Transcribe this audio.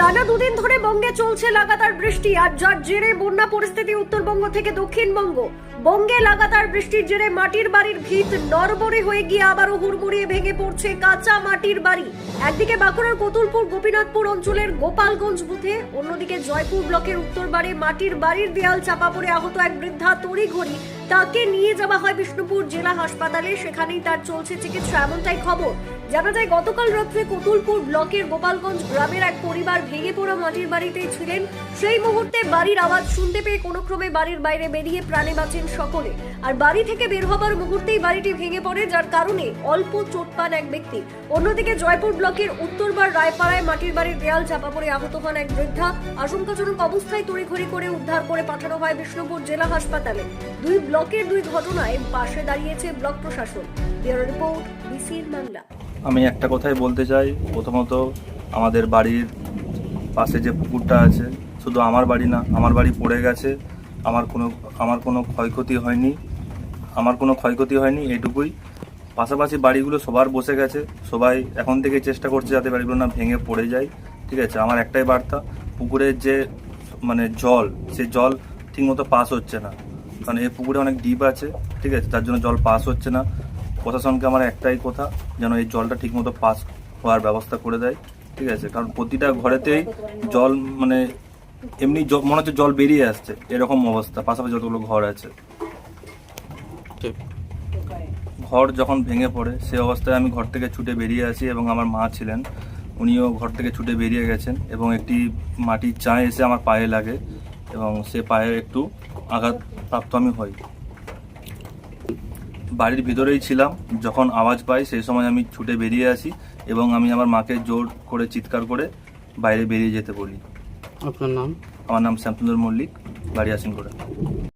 টানা দুদিন ধরে বঙ্গে চলছে লাগাতার বৃষ্টি, আর যার জেরে বন্যা পরিস্থিতি উত্তরবঙ্গ থেকে দক্ষিণবঙ্গ। বঙ্গে লাগাতার বৃষ্টির জেরে মাটির বাড়ির ভিত নরবরে হয়ে গিয়ে আবারও হুড়মুড়িয়ে ভেঙে পড়ছে কাঁচা মাটির বাড়ি। একদিকে বাঁকুড়ার কতুলপুর, গোপীনাথপুর অঞ্চলের গোপালগঞ্জ বুথে, অন্যদিকে জয়পুর ব্লকের উত্তরবারে মাটির বাড়ির দেয়াল চাপা পড়ে আহত এক বৃদ্ধা তড়িঘড়ি। তাকে নিয়ে যাওয়া হয় বিষ্ণুপুর জেলা হাসপাতালে, সেখানেই তার চলছে চিকিৎসা, এমনটাই খবর। জানা যায়, গতকাল রাত্রে কতুলপুর ব্লকের গোপালগঞ্জ গ্রামের এক পরিবার ভেঙে পড়া মাটির বাড়িতেই ছিলেন। সেই মুহূর্তে বাড়ির আওয়াজ শুনতে পেয়ে কোনো ক্রমে বাড়ির বাইরে বেরিয়ে প্রাণে বাঁচেন সকলে। আর বাড়ি থেকে বের হবার মুহূর্তেই বাড়িটি ভেঙে পড়ে, যার কারণে অল্প চোট পান এক ব্যক্তি। অন্যদিকে জয়পুর ব্লকের উত্তরবার রায়পাড়ায় মাটির বাড়ির দেয়াল চাপা পড়ে আহত হন এক বৃদ্ধা। আশঙ্কাজনক অবস্থায় তড়িঘড়ি করে উদ্ধার করে পাঠানো হয় বিষ্ণুপুর জেলা হাসপাতালে। দুই ব্লকের দুই ঘটনায় পাশে দাঁড়িয়েছে ব্লক প্রশাসন। ব্যুরো রিপোর্ট, বিসির বাংলা। আমি একটা কথাই বলতে চাই। প্রথমত, আমাদের বাড়ির পাশে যে পুকুরটা আছে, শুধু আমার বাড়ি না, আমার বাড়ি পড়ে গেছে। আমার কোনো আমার কোনো ক্ষয়ক্ষতি হয়নি। আমার কোনো ক্ষয়ক্ষতি হয়নি এটুকুই। পাশাপাশি বাড়িগুলো সবার বসে গেছে। সবাই এখন থেকে চেষ্টা করছে যাতে বাড়িগুলো না ভেঙে পড়ে যায়। ঠিক আছে, আমার একটাই বার্তা পুকুরের যে মানে জল, সে জল ঠিকমতো পাস হচ্ছে না। কারণ এই পুকুরে অনেক ডিপ আছে, ঠিক আছে, তার জন্য জল পাস হচ্ছে না। প্রশাসনকে আমার একটাই কথা যেন এই জলটা ঠিকমতো পাস হওয়ার ব্যবস্থা করে দেয় ঠিক আছে? কারণ প্রতিটা ঘরেতেই জল মানে এমনি মনে হচ্ছে জল বেরিয়ে আসছে এরকম অবস্থা পাশাপাশি যতগুলো ঘর আছে। ঘর যখন ভেঙে পড়ে সে অবস্থায় আমি ঘর থেকে ছুটে বেরিয়ে আসি এবং আমার মা ছিলেন। উনিও ঘর থেকে ছুটে বেরিয়ে গেছেন এবং একটি মাটির চায় এসে আমার পায়ে লাগে এবং সে পায়ে একটু আঘাত প্রাপ্ত আমি হই। বাড়ির ভিতরেই ছিলাম। যখন আওয়াজ পাই সেই সময় আমি ছুটে বেরিয়ে আসি এবং আমি আমার মাকে জোর করে চিৎকার করে বাইরে বেরিয়ে যেতে বলি। আপনার নাম? আমার নাম শ্যামসুন্দর মল্লিক বাড়ি আসিন করে